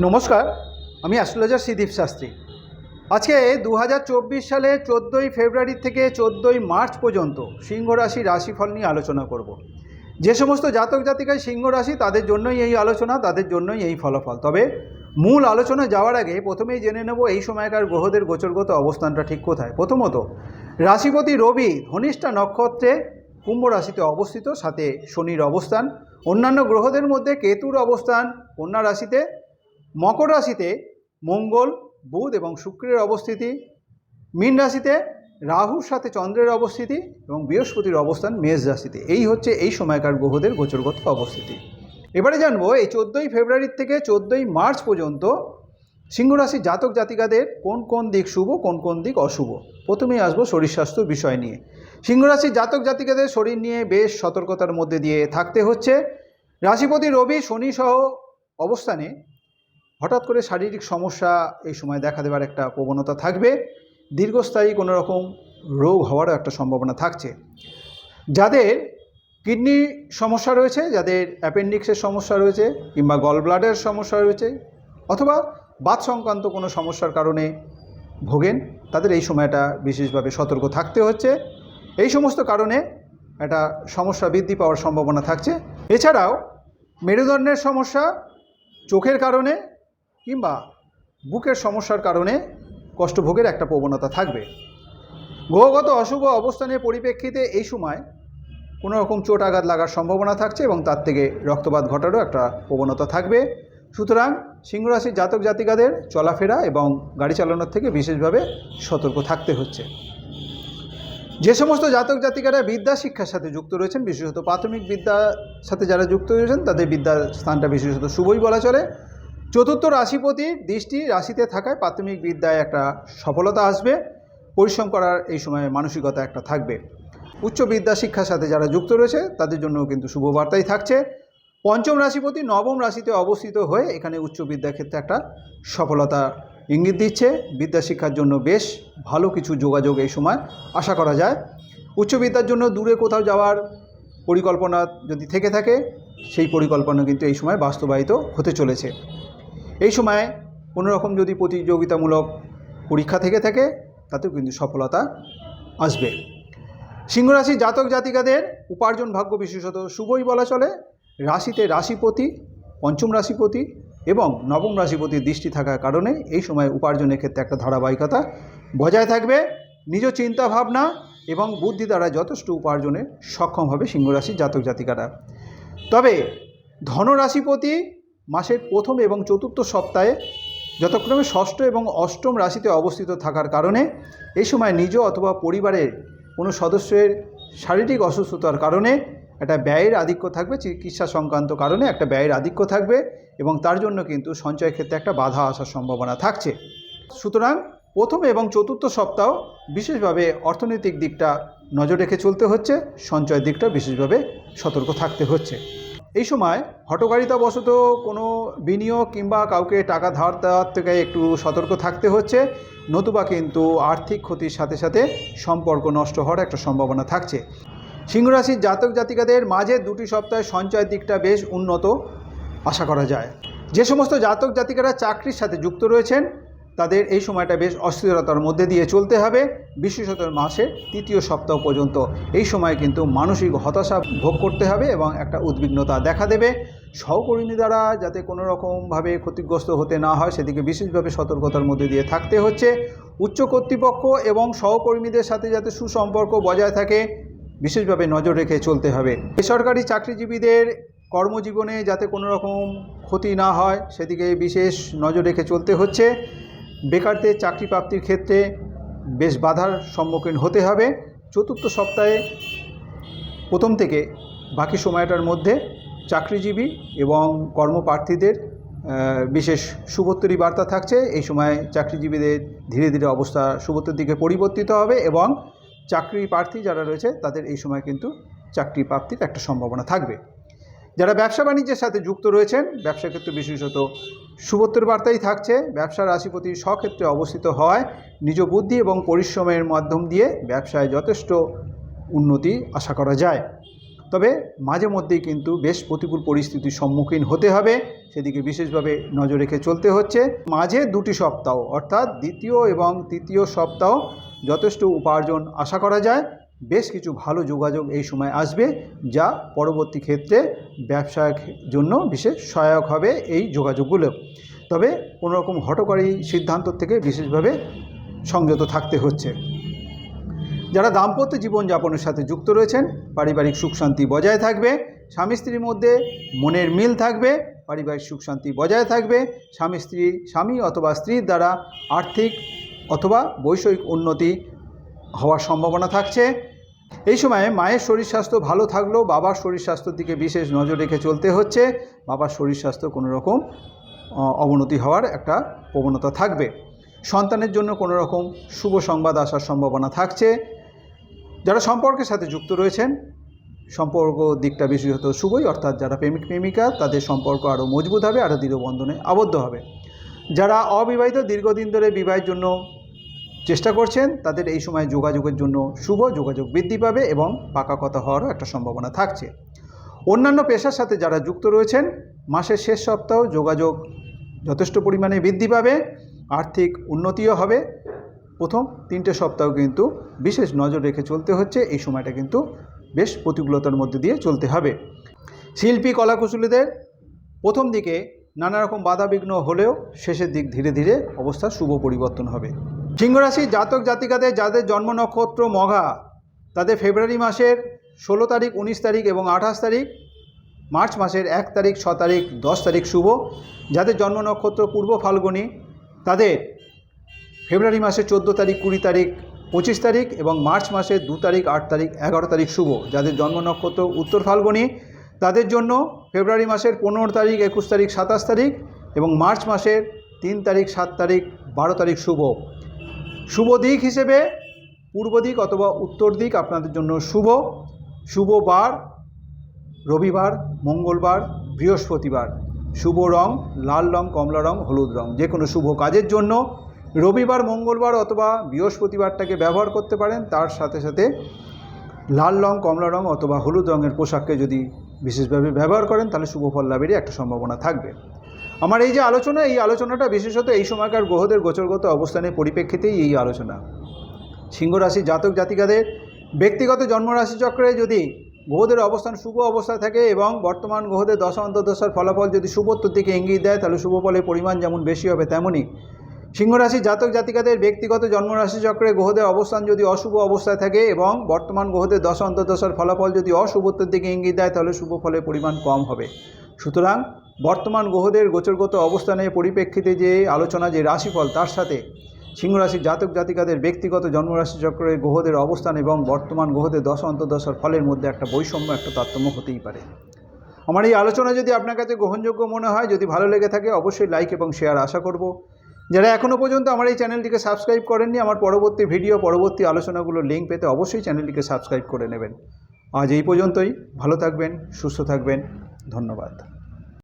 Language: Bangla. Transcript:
নমস্কার, আমি অ্যাস্ট্রোলজার শ্রীদীপ শাস্ত্রী। আজকে দু হাজার চব্বিশ সালে চোদ্দোই ফেব্রুয়ারি থেকে চোদ্দোই মার্চ পর্যন্ত সিংহ রাশি রাশিফল নিয়ে আলোচনা করব। যে সমস্ত জাতক জাতিকায় সিংহ রাশি, তাদের জন্যই এই আলোচনা, তাদের জন্যই এই ফলাফল। তবে মূল আলোচনা যাওয়ার আগে প্রথমেই জেনে নেব এই সময়কার গ্রহদের গোচরগত অবস্থানটা ঠিক কোথায়। প্রথমত, রাশিপতি রবি ধনিষ্ঠা নক্ষত্রে কুম্ভ রাশিতে অবস্থিত, সাথে শনির অবস্থান। অন্যান্য গ্রহদের মধ্যে কেতুর অবস্থান, কন্যা রাশিতে মকর রাশিতে মঙ্গল, বুধ এবং শুক্রের অবস্থিতি, মীন রাশিতে রাহুর সাথে চন্দ্রের অবস্থিতি এবং বৃহস্পতির অবস্থান মেষ রাশিতে। এই হচ্ছে এই সময়কার গ্রহদের গোচরগত অবস্থিতি। এবারে জানব, এই চোদ্দোই ফেব্রুয়ারি থেকে চোদ্দোই মার্চ পর্যন্ত সিংহরাশির জাতক জাতিকাদের কোন কোন দিক শুভ, কোন কোন দিক অশুভ? প্রথমেই আসব শরীর স্বাস্থ্য বিষয় নিয়ে। সিংহরাশির জাতক জাতিকাদের শরীর নিয়ে বেশ সতর্কতার মধ্যে দিয়ে থাকতে হচ্ছে। রাশিপতি রবি, শনি সহ অবস্থানে হঠাৎ করে শারীরিক সমস্যা এই সময় দেখা দেওয়ার একটা প্রবণতা থাকবে। দীর্ঘস্থায়ী কোনো রকম রোগ হওয়ারও একটা সম্ভাবনা থাকছে। যাদের কিডনি সমস্যা রয়েছে, যাদের অ্যাপেন্ডিক্সের সমস্যা রয়েছে কিংবা গল ব্লাডের সমস্যা রয়েছে অথবা বাত সংক্রান্ত কোনো সমস্যার কারণে ভোগেন, তাদের এই সময়টা বিশেষভাবে সতর্ক থাকতে হচ্ছে। এই সমস্ত কারণে একটা সমস্যা বৃদ্ধি পাওয়ার সম্ভাবনা থাকছে। এছাড়াও মেরুদণ্ডের সমস্যা চোখের কারণে কিংবা বুকের সমস্যার কারণে কষ্টভোগের একটা প্রবণতা থাকবে। গ্রহগত অশুভ অবস্থানের পরিপ্রেক্ষিতে এই সময় কোনো রকম চোট আঘাত লাগার সম্ভাবনা থাকছে এবং তার থেকে রক্তপাত ঘটারও একটা প্রবণতা থাকবে। সুতরাং সিংহরাশির জাতক জাতিকাদের চলাফেরা এবং গাড়ি চালানোর থেকে বিশেষভাবে সতর্ক থাকতে হচ্ছে। যে সমস্ত জাতক জাতিকারা বিদ্যা শিক্ষার সাথে যুক্ত রয়েছেন, বিশেষত প্রাথমিক বিদ্যার সাথে যারা যুক্ত রয়েছেন, তাদের বিদ্যার স্থানটা বিশেষত শুভই বলা চলে। চতুর্থ রাশিপতির দৃষ্টি রাশিতে থাকায় প্রাথমিক বিদ্যায় একটা সফলতা আসবে, পরিশ্রম করার এই সময়ে মানসিকতা একটা থাকবে। উচ্চ বিদ্যা শিক্ষার সাথে যারা যুক্ত রয়েছে, তাদের জন্য কিন্তু শুভবার্তাই থাকছে। পঞ্চম রাশিপতি নবম রাশিতে অবস্থিত হয়ে এখানে উচ্চ বিদ্যার ক্ষেত্রে একটা সফলতা ইঙ্গিত দিচ্ছে। বিদ্যা শিক্ষার জন্য বেশ ভালো কিছু যোগাযোগ এই সময় আশা করা যায়। উচ্চ বিদ্যার জন্য দূরে কোথাও যাওয়ার পরিকল্পনা যদি থেকে থাকে, সেই পরিকল্পনা কিন্তু এই সময় বাস্তবায়িত হতে চলেছে। এই সময় কোনো রকম যদি প্রতিযোগিতামূলক পরীক্ষা থেকে থাকে, তাতেও কিন্তু সফলতা আসবে। সিংহরাশির জাতক জাতিকাদের উপার্জন ভাগ্য বিশেষত শুভই বলা চলে। রাশিতে রাশিপতি, পঞ্চম রাশিপতি এবং নবম রাশিপতির দৃষ্টি থাকার কারণে এই সময় উপার্জনের ক্ষেত্রে একটা ধারাবাহিকতা বজায় থাকবে। নিজ চিন্তা ভাবনা এবং বুদ্ধি দ্বারা যথেষ্ট উপার্জনে সক্ষম হবে সিংহরাশির জাতক জাতিকারা। তবে ধনরাশিপতি মাসের প্রথম এবং চতুর্থ সপ্তাহে যথাক্রমে ষষ্ঠ এবং অষ্টম রাশিতে অবস্থিত থাকার কারণে এই সময় নিজ অথবা পরিবারের কোনো সদস্যের শারীরিক অসুস্থতার কারণে একটা ব্যয়ের আধিক্য থাকবে, চিকিৎসা সংক্রান্ত কারণে একটা ব্যয়ের আধিক্য থাকবে এবং তার জন্য কিন্তু সঞ্চয় ক্ষেত্রে একটা বাধা আসার সম্ভাবনা থাকছে। সুতরাং প্রথম এবং চতুর্থ সপ্তাহ বিশেষভাবে অর্থনৈতিক দিকটা নজর রেখে চলতে হচ্ছে, সঞ্চয়ের দিকটা বিশেষভাবে সতর্ক থাকতে হচ্ছে। এই সময় হটকারিতাবশত কোনো বিনিয়োগ কিংবা কাউকে টাকা ধার দেওয়ার থেকে একটু সতর্ক থাকতে হচ্ছে। নতুবা কিন্তু আর্থিক ক্ষতির সাথে সাথে সম্পর্ক নষ্ট হওয়ার একটা সম্ভাবনা থাকছে। সিংহরাশির জাতক জাতিকাদের মাঝে দুটি সপ্তাহে সঞ্চয়ের দিকটা বেশ উন্নত, আশা করা যায়। যে সমস্ত জাতক জাতিকারা চাকরির সাথে যুক্ত রয়েছেন তাদের এই সময়টা বেশ অস্থিরতার মধ্যে দিয়ে চলতে হবে। বিশেষত মাসের তৃতীয় সপ্তাহ পর্যন্ত এই সময় কিন্তু মানসিক হতাশা ভোগ করতে হবে এবং একটা উদ্বিগ্নতা দেখা দেবে। সহকর্মী দ্বারা যাতে কোনো রকমভাবে ক্ষতিগ্রস্ত হতে না হয়, সেদিকে বিশেষভাবে সতর্কতার মধ্যে দিয়ে থাকতে হচ্ছে। উচ্চ কর্তৃপক্ষ এবং সহকর্মীদের সাথে যাতে সুসম্পর্ক বজায় থাকে, বিশেষভাবে নজর রেখে চলতে হবে। বেসরকারি চাকরিজীবীদের কর্মজীবনে যাতে কোনো রকম ক্ষতি না হয়, সেদিকে বিশেষ নজর রেখে চলতে হচ্ছে। বেকারদের চাকরি প্রাপ্তির ক্ষেত্রে বেশ বাধার সম্মুখীন হতে হবে। চতুর্থ সপ্তাহে প্রথম থেকে বাকি সময়টার মধ্যে চাকরিজীবী এবং কর্মপ্রার্থীদের বিশেষ শুভত্তরী বার্তা থাকছে। এই সময় চাকরিজীবীদের ধীরে ধীরে অবস্থা শুভত্তর দিকে পরিবর্তিত হবে এবং চাকরি প্রার্থী যারা রয়েছে তাদের এই সময় কিন্তু চাকরি প্রাপ্তির একটা সম্ভাবনা থাকবে। যারা ব্যবসা বাণিজ্যের সাথে যুক্ত রয়েছেন ব্যবসা ক্ষেত্রে বিশেষত শুভত্তর বার্তাই থাকছে ব্যবসা রাশিপতি স্বক্ষেত্রে অবস্থিত হওয়ায় নিজ বুদ্ধি এবং পরিশ্রমের মাধ্যম দিয়ে ব্যবসায় যথেষ্ট উন্নতি আশা করা যায়। তবে মাঝে মধ্যেই কিন্তু বেশ প্রতিকূল পরিস্থিতির সম্মুখীন হতে হবে, সেদিকে বিশেষভাবে নজর রেখে চলতে হচ্ছে। মাঝে দুটি সপ্তাহ, অর্থাৎ দ্বিতীয় এবং তৃতীয় সপ্তাহ যথেষ্ট উপার্জন আশা করা যায়। বেশ কিছু ভালো যোগাযোগ এই সময় আসবে, যা পরবর্তী ক্ষেত্রে ব্যবসার জন্য বিশেষ সহায়ক হবে এই যোগাযোগগুলো। তবে কোনো রকম হটকারী সিদ্ধান্ত থেকে বিশেষভাবে সংযত থাকতে হচ্ছে। যারা দাম্পত্য জীবনযাপনের সাথে যুক্ত রয়েছেন, পারিবারিক সুখ শান্তি বজায় থাকবে, স্বামী স্ত্রীর মধ্যে মনের মিল থাকবে, পারিবারিক সুখ শান্তি বজায় থাকবে, স্বামী স্ত্রী, স্বামী অথবা স্ত্রীর দ্বারা আর্থিক অথবা বৈষয়িক উন্নতি হওয়ার সম্ভাবনা থাকছে। এই সময়ে মায়ের শরীর স্বাস্থ্য ভালো থাকলেও বাবার শরীর স্বাস্থ্যের দিকে বিশেষ নজর রেখে চলতে হচ্ছে। বাবার শরীর স্বাস্থ্য কোনো রকম অবনতি হওয়ার একটা প্রবণতা থাকবে। সন্তানের জন্য কোনো রকম শুভ সংবাদ আসার সম্ভাবনা থাকছে। যারা সম্পর্কের সাথে যুক্ত রয়েছেন, সম্পর্ক দিকটা বিশেষত শুভই, অর্থাৎ যারা প্রেমিক, প্রেমিকা, তাদের সম্পর্ক আরও মজবুত হবে, আরও দৃঢ় বন্ধনে আবদ্ধ হবে। যারা অবিবাহিত দীর্ঘদিন ধরে বিবাহের জন্য চেষ্টা করছেন, তাদের এই সময় যোগাযোগের জন্য শুভ যোগাযোগ বৃদ্ধি পাবে এবং পাকা কথা হওয়ারও একটা সম্ভাবনা থাকছে। অন্যান্য পেশার সাথে যারা যুক্ত রয়েছেন, মাসের শেষ সপ্তাহ যোগাযোগ যথেষ্ট পরিমাণে বৃদ্ধি পাবে, আর্থিক উন্নতিও হবে। প্রথম তিনটে সপ্তাহ কিন্তু বিশেষ নজর রেখে চলতে হচ্ছে, এই সময়টা কিন্তু বেশ প্রতিকূলতার মধ্যে দিয়ে চলতে হবে। শিল্পী, কলাকুশলীদের প্রথম দিকে নানা রকম বাধাবিঘ্ন হলেও শেষের দিক ধীরে ধীরে অবস্থা শুভ পরিবর্তন হবে। সিংহরাশি জাতক জাতিকাদের যাদের জন্ম নক্ষত্র মঘা, তাদের ফেব্রুয়ারি মাসের ষোলো তারিখ, উনিশ তারিখ এবং আঠাশ তারিখ, মার্চ মাসের এক তারিখ, ছ তারিখ, দশ তারিখ শুভ। যাদের জন্ম নক্ষত্র পূর্ব ফাল্গুনী, তাদের ফেব্রুয়ারি মাসের চোদ্দ তারিখ, কুড়ি তারিখ, পঁচিশ তারিখ এবং মার্চ মাসের দু তারিখ, আট তারিখ, এগারো তারিখ শুভ। যাদের জন্ম নক্ষত্র উত্তর ফাল্গুনী, তাদের জন্য ফেব্রুয়ারি মাসের পনেরো তারিখ, একুশ তারিখ, সাতাশ তারিখ এবং মার্চ মাসের তিন তারিখ, সাত তারিখ, বারো তারিখ শুভ। শুভ দিক হিসেবে, পূর্ব দিক অথবা উত্তর দিক আপনাদের জন্য শুভ। শুভ বার, রবিবার, মঙ্গলবার, বৃহস্পতিবার। শুভ রং, লাল রং, কমলা রং, হলুদ রং, যে কোনো শুভ কাজের জন্য রবিবার, মঙ্গলবার অথবা বৃহস্পতিবারটাকে ব্যবহার করতে পারেন। তার সাথে সাথে লাল রং, কমলা রং অথবা হলুদ রঙের পোশাককে যদি বিশেষভাবে ব্যবহার করেন, তাহলে শুভ ফল লাভেরই একটা সম্ভাবনা থাকবে। আমার এই যে আলোচনা, এই আলোচনাটা বিশেষত এই সময়কার গ্রহদের গোচরগত অবস্থানের পরিপ্রেক্ষিতেই এই আলোচনা। সিংহ রাশি জাতক জাতিকাদের ব্যক্তিগত জন্মরাশি চক্রে যদি গ্রহদের অবস্থান শুভ অবস্থায় থাকে এবং বর্তমান গ্রহদের দশা অন্তর্দশার ফলাফল যদি শুভত্বর দিকে ইঙ্গিত দেয়, তাহলে শুভ ফলের পরিমাণ যেমন বেশি হবে তেমনই সিংহরাশি জাতক জাতিকাদের ব্যক্তিগত জন্মরাশি চক্রে গ্রহদের অবস্থান যদি অশুভ অবস্থায় থাকে এবং বর্তমান গ্রহদের দশা অন্তর্দশার ফলাফল যদি অশুভত্বের দিকে ইঙ্গিত দেয়, তাহলে শুভ ফলের পরিমাণ কম হবে। সুতরাং বর্তমান গ্রহদের গোচরগত অবস্থানের পরিপ্রেক্ষিতে যে আলোচনা, যে রাশিফল, তার সাথে সিংহরাশির জাতক জাতিকাদের ব্যক্তিগত জন্মরাশি চক্রের গ্রহদের অবস্থান এবং বর্তমান গ্রহদের দশা অন্তর্দশার ফলের মধ্যে একটা বৈষম্য, একটা তারতম্য হতেই পারে। আমার এই আলোচনা যদি আপনার কাছে গ্রহণযোগ্য মনে হয়, যদি ভালো লেগে থাকে, অবশ্যই লাইক এবং শেয়ার আশা করব। যারা এখনও পর্যন্ত আমার এই চ্যানেলটিকে সাবস্ক্রাইব করেননি, আমার পরবর্তী ভিডিও, পরবর্তী আলোচনাগুলোর লিঙ্ক পেতে অবশ্যই চ্যানেলটিকে সাবস্ক্রাইব করে নেবেন। আজ এই পর্যন্তই। ভালো থাকবেন, সুস্থ থাকবেন। ধন্যবাদ।